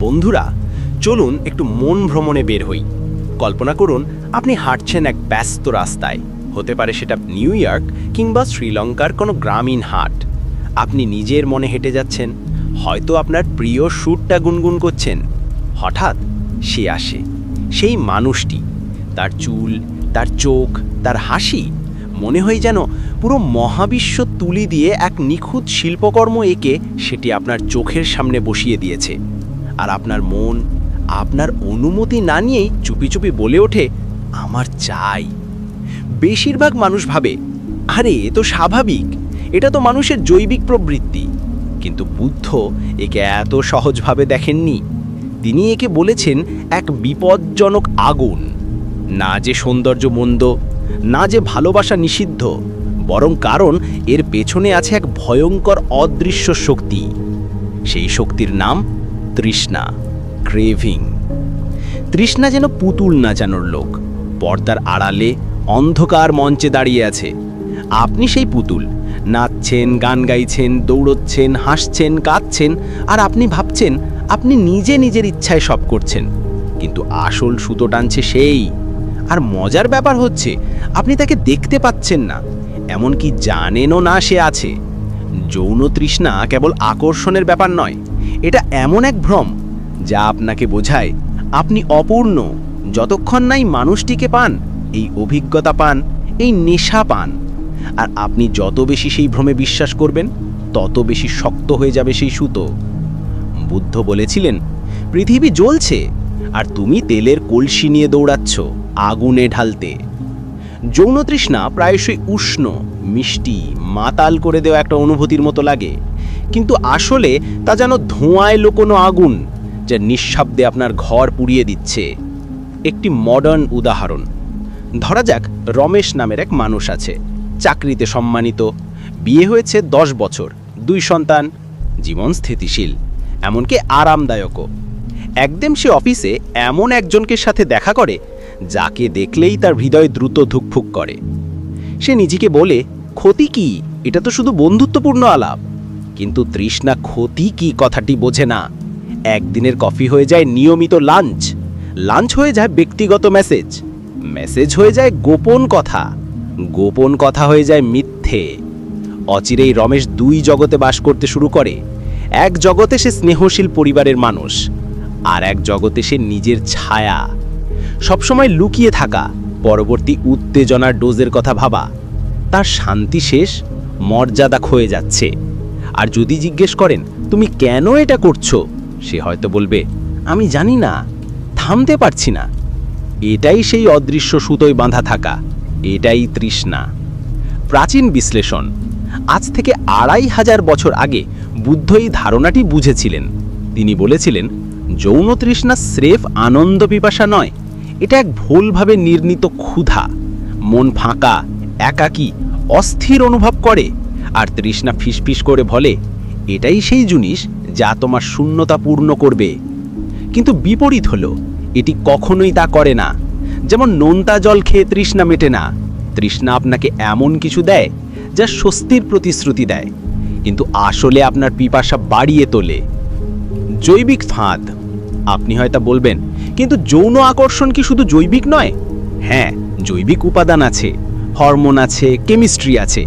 বন্ধুরা, চলুন একটু মন ভ্রমণে বের হই। কল্পনা করুন, আপনি হাঁটছেন এক ব্যস্ত রাস্তায়। হতে পারে সেটা নিউ ইয়র্ক কিংবা শ্রীলঙ্কার কোনো গ্রামীণ হাট। আপনি নিজের মনে হেঁটে যাচ্ছেন, হয়তো আপনার প্রিয় সুরটা গুনগুন করছেন। হঠাৎ সে আসে, সেই মানুষটি। তার চুল, তার চোখ, তার হাসি মনে হয় যেন পুরো মহাবিশ্ব তুলি দিয়ে এক নিখুঁত শিল্পকর্ম এঁকে সেটি আপনার চোখের সামনে বসিয়ে দিয়েছে। আর আপনার মন, আপনার অনুমতি না নিয়েই চুপি চুপি বলে ওঠে, আমার চাই। বেশিরভাগ মানুষ ভাবে, আরে, এ তো স্বাভাবিক, এটা তো মানুষের জৈবিক প্রবৃত্তি। কিন্তু বুদ্ধ একে এত সহজভাবে দেখেননি। তিনি একে বলেছেন এক বিপজ্জনক আগুন। না যে সৌন্দর্য মন্দ, না যে ভালোবাসা নিষিদ্ধ, বরং কারণ এর পেছনে আছে এক ভয়ঙ্কর অদৃশ্য শক্তি। সেই শক্তির নাম তৃষ্ণা ক্রেভিং তৃষ্ণা যেন পুতুল নাচানোর লোক, পর্দার আড়ালে অন্ধকার মঞ্চে দাঁড়িয়ে আছে। আপনি সেই পুতুল, নাচছেন, গান গাইছেন, দৌড়চ্ছেন, হাসছেন, কাঁদছেন, আর আপনি ভাবছেন, আপনি নিজে নিজের ইচ্ছায় সব করছেন। কিন্তু আসল সুতো টানছে সেই। আর মজার ব্যাপার হচ্ছে, আপনি তাকে দেখতে পাচ্ছেন না, এমনকি জানেনও না সে আছে। যৌন তৃষ্ণা কেবল আকর্ষণের ব্যাপার নয় এটা এমন এক ভ্রম যা আপনাকে বোঝায় আপনি অপূর্ণ যতক্ষণ নাই মানুষটিকে পান, এই অভিজ্ঞতা পান, এই নেশা পান। আর আপনি যত বেশি সেই ভ্রমে বিশ্বাস করবেন, তত বেশি শক্ত হয়ে যাবে সেই সুতো। বুদ্ধ বলেছিলেন, পৃথিবী জ্বলছে, আর তুমি তেলের কলসি নিয়ে দৌড়াচ্ছ আগুনে ঢালতে। যৌন তৃষ্ণা প্রায়শই উষ্ণ, মিষ্টি, মাতাল করে দেওয়া একটা অনুভূতির মতো লাগে। কিন্তু আসলে তা যেন ধোঁয়ায় লোকোনো আগুন যা নিঃশব্দে আপনার ঘর পুড়িয়ে দিচ্ছে। একটি মডার্ন উদাহরণ। ধরা যাক, রমেশ নামের এক মানুষ আছে। চাকরিতে সম্মানিত। বিয়ে হয়েছে দশ বছর, দুই সন্তান, জীবন স্থিতিশীল, এমনকি আরামদায়কও। একদম সে অফিসে এমন একজনকে সাথে দেখা করে, যাকে দেখলেই তার হৃদয় দ্রুত ধুকফুক করে। সে নিজেকে বলে, ক্ষতি কি? এটা তো শুধু বন্ধুত্বপূর্ণ আলাপ। কিন্তু তৃষ্ণা ক্ষতি কি কথাটি বোঝে না। একদিনের কফি হয়ে যায় নিয়মিত লাঞ্চ। লাঞ্চ হয়ে যায় ব্যক্তিগত মেসেজ। মেসেজ হয়ে যায় গোপন কথা। গোপন কথা হয়ে যায় মিথ্যে। অচিরেই রমেশ দুই জগতে বাস করতে শুরু করে। এক জগতে সে স্নেহশীল পরিবারের মানুষ আর এক জগতে সে নিজের ছায়া। সবসময় লুকিয়ে থাকা, পরবর্তী উত্তেজনার ডোজের কথা ভাবা। তার শান্তি শেষ, মর্যাদা ক্ষয়ে যাচ্ছে। আর যদি জিজ্ঞেস করেন, তুমি কেন এটা করছ? সে হয়তো বলবে, আমি জানি না, থামতে পারছি না। এটাই সেই অদৃশ্য সুতোয় বাঁধা থাকা, এটাই তৃষ্ণা। প্রাচীন বিশ্লেষণ। আজ থেকে আড়াই হাজার বছর আগে বুদ্ধ এই ধারণাটি বুঝেছিলেন। তিনি বলেছিলেন, যৌন তৃষ্ণা স্রেফ আনন্দ পিপাসা নয়, এটা এক ভুলভাবে নির্ণীত ক্ষুধা। মন ফাঁকা, একাকী, অস্থির অনুভব করে আর তৃষ্ণা ফিসফিস করে বলে, এটাই সেই জিনিস যা তোমার শূন্যতা পূর্ণ করবে। কিন্তু বিপরীত হলো, এটি কখনোই তা করে না। যেমন নোনতা জল খেয়ে তৃষ্ণা মেটে না, তৃষ্ণা আপনাকে এমন কিছু দেয় যা স্বস্তির প্রতিশ্রুতি দেয়, কিন্তু আসলে আপনার পিপাসা বাড়িয়ে তোলে। জৈবিক ফাঁদ, আপনি হয়তো বলবেন, কিন্তু যৌন আকর্ষণ কি শুধু জৈবিক নয়? হ্যাঁ জৈবিক উপাদান আছে, হরমোন আছে, কেমিস্ট্রি আছে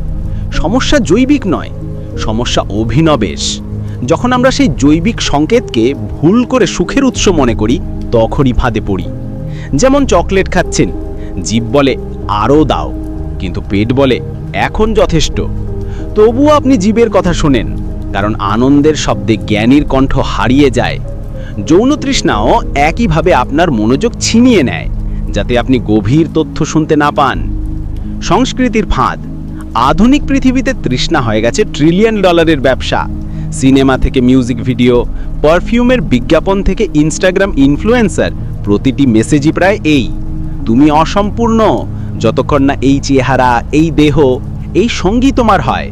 সমস্যা জৈবিক নয়, সমস্যা অভিনবেশ। যখন আমরা সেই জৈবিক সংকেতকে ভুল করে সুখের উৎস মনে করি, তখনই ফাঁদে পড়ি। যেমন চকলেট খাচ্ছেন, জীব বলে আরও দাও। কিন্তু পেট বলে, এখন যথেষ্ট। তবুও আপনি জীবের কথা শোনেন, কারণ আনন্দের শব্দে জ্ঞানীর কণ্ঠ হারিয়ে যায়। যৌন তৃষ্ণাও একইভাবে আপনার মনোযোগ ছিনিয়ে নেয়, যাতে আপনি গভীর তথ্য শুনতে না পান। সংস্কৃতির ফাঁদ আধুনিক পৃথিবীতে তৃষ্ণা হয়ে গেছে ট্রিলিয়ন ডলারের ব্যবসা। সিনেমা থেকে মিউজিক ভিডিও পারফিউমের বিজ্ঞাপন থেকে ইনস্টাগ্রাম ইনফ্লুয়েন্সার প্রতিটি মেসেজই প্রায় এই। তুমি অসম্পূর্ণ, যতক্ষণ না এই চেহারা, এই দেহ, এই সঙ্গী তোমার হয়।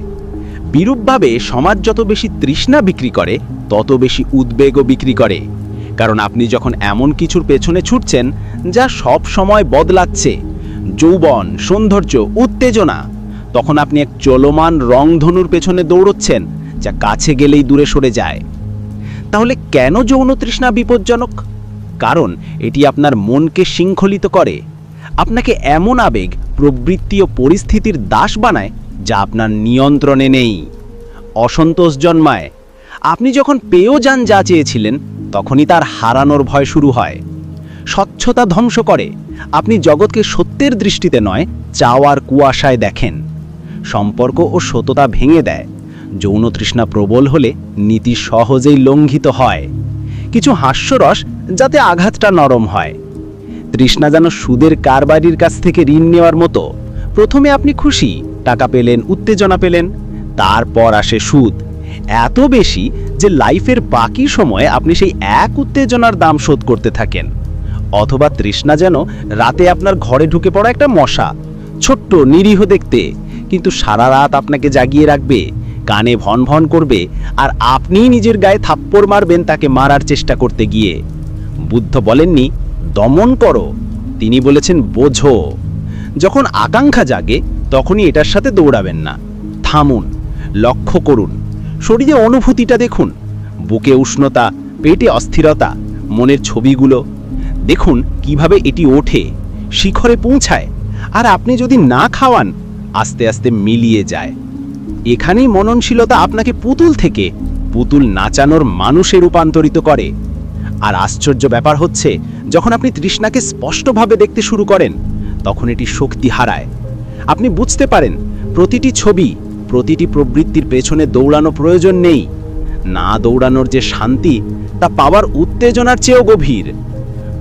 বিরূপভাবে সমাজ যত বেশি তৃষ্ণা বিক্রি করে, তত বেশি উদ্বেগও বিক্রি করে। কারণ আপনি যখন এমন কিছুর পেছনে ছুটছেন, যা সব সময় বদলাচ্ছে, যৌবন, সৌন্দর্য, উত্তেজনা তখন আপনি এক চলমান রংধনুর পেছনে দৌড়চ্ছেন, যা কাছে গেলেই দূরে সরে যায়। তাহলে কেন যৌন তৃষ্ণা বিপজ্জনক? কারণ এটি আপনার মনকে শৃঙ্খলিত করে। আপনাকে এমন আবেগ, প্রবৃত্তি ও পরিস্থিতির দাস বানায়, যা আপনার নিয়ন্ত্রণে নেই। অসন্তোষ জন্মায়। আপনি যখন পেয়েও যান যা চেয়েছিলেন, তখনই তার হারানোর ভয় শুরু হয়। স্বচ্ছতা ধ্বংস করে। আপনি জগৎকে সত্যের দৃষ্টিতে নয়, চাওয়ার কুয়াশায় দেখেন। সম্পর্ক ও সততা ভেঙে দেয়। যৌন তৃষ্ণা প্রবল হলে নীতি সহজেই লঙ্ঘিত হয়। কিছু হাস্যরস যাতে আঘাতটা নরম হয়। তৃষ্ণা যেন সুদের কারবারির কাছ থেকে ঋণ নেওয়ার মতো। প্রথমে আপনি খুশি, টাকা পেলেন, উত্তেজনা পেলেন, তারপর আসে সুদ। এত বেশি যে লাইফের বাকি সময়ে আপনি সেই এক উত্তেজনার দাম শোধ করতে থাকেন। অথবা তৃষ্ণা যেন রাতে আপনার ঘরে ঢুকে পড়া একটা মশা, ছোট্ট নিরীহ দেখতে কিন্তু সারা রাত আপনাকে জাগিয়ে রাখবে, কানে ভন ভন করবে, আর আপনিই নিজের গায়ে থাপ্পড় মারবেন তাকে মারার চেষ্টা করতে গিয়ে। বুদ্ধ বলেননি, দমন করো। তিনি বলেছেন, বোঝো। যখন আকাঙ্ক্ষা জাগে, তখনই এটার সাথে দৌড়াবেন না। থামুন, লক্ষ্য করুন, শরীরে অনুভূতিটা দেখুন, বুকে উষ্ণতা, পেটে অস্থিরতা, মনের ছবিগুলো। দেখুন কীভাবে এটি ওঠে, শিখরে পৌঁছায়। আর আপনি যদি না খাওয়ান আস্তে আস্তে মিলিয়ে যায়। এখানেই মননশীলতা আপনাকে পুতুল থেকে পুতুল নাচানোর মানুষে রূপান্তরিত করে। আর আশ্চর্য ব্যাপার হচ্ছে, যখন আপনি তৃষ্ণাকে স্পষ্টভাবে দেখতে শুরু করেন, তখন এটি শক্তি হারায়। আপনি বুঝতে পারেন, প্রতিটি ছবি, প্রতিটি প্রবৃত্তির পেছনে দৌড়ানো প্রয়োজন নেই। না দৌড়ানোর যে শান্তি, তা পাওয়ার উত্তেজনার চেয়েও গভীর।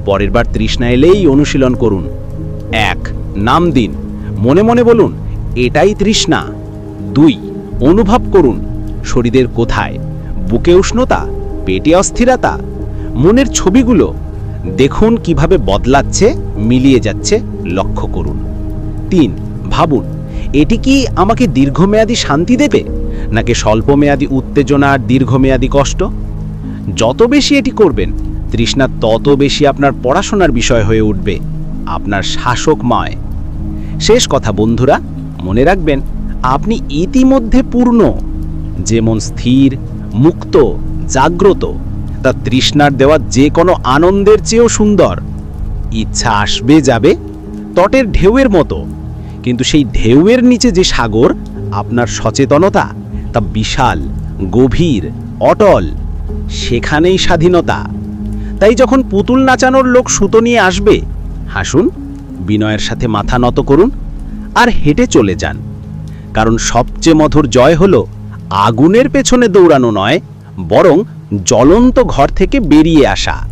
পরের বার তৃষ্ণা এলেই অনুশীলন করুন। এক, নাম দিন। মনে মনে বলুন এটাই তৃষ্ণা। দুই, অনুভব করুন, শরীরের কোথায়? বুকে উষ্ণতা, পেটে অস্থিরতা, মনের ছবিগুলো, দেখুন কীভাবে বদলাচ্ছে, মিলিয়ে যাচ্ছে, লক্ষ্য করুন। তিন, ভাবুন, এটি কি আমাকে দীর্ঘমেয়াদী শান্তি দেবে, নাকি স্বল্পমেয়াদী উত্তেজনা আর দীর্ঘমেয়াদী কষ্ট? যত বেশি এটি করবেন, তৃষ্ণা তত বেশি আপনার পড়াশোনার বিষয় হয়ে উঠবে, আপনার শাসকময়। শেষ কথা বন্ধুরা মনে রাখবেন, আপনি ইতিমধ্যে পূর্ণ, যেমন স্থির, মুক্ত, জাগ্রত, তা তৃষ্ণার দেওয়া যে কোনো আনন্দের চেয়েও সুন্দর। ইচ্ছা আসবে যাবে তটের ঢেউয়ের মতো, কিন্তু সেই ঢেউয়ের নিচে যে সাগর, আপনার সচেতনতা, তা বিশাল, গভীর, অটল, সেখানেই স্বাধীনতা। তাই যখন পুতুল নাচানোর লোক সুতো নিয়ে আসবে, হাসুন, বিনয়ের সাথে মাথা নত করুন। আর হেঁটে চলে যান। কারণ সবচেয়ে মধুর জয় হল আগুনের পেছনে দৌড়ানো নয়, বরং জ্বলন্ত ঘর থেকে বেরিয়ে আসা।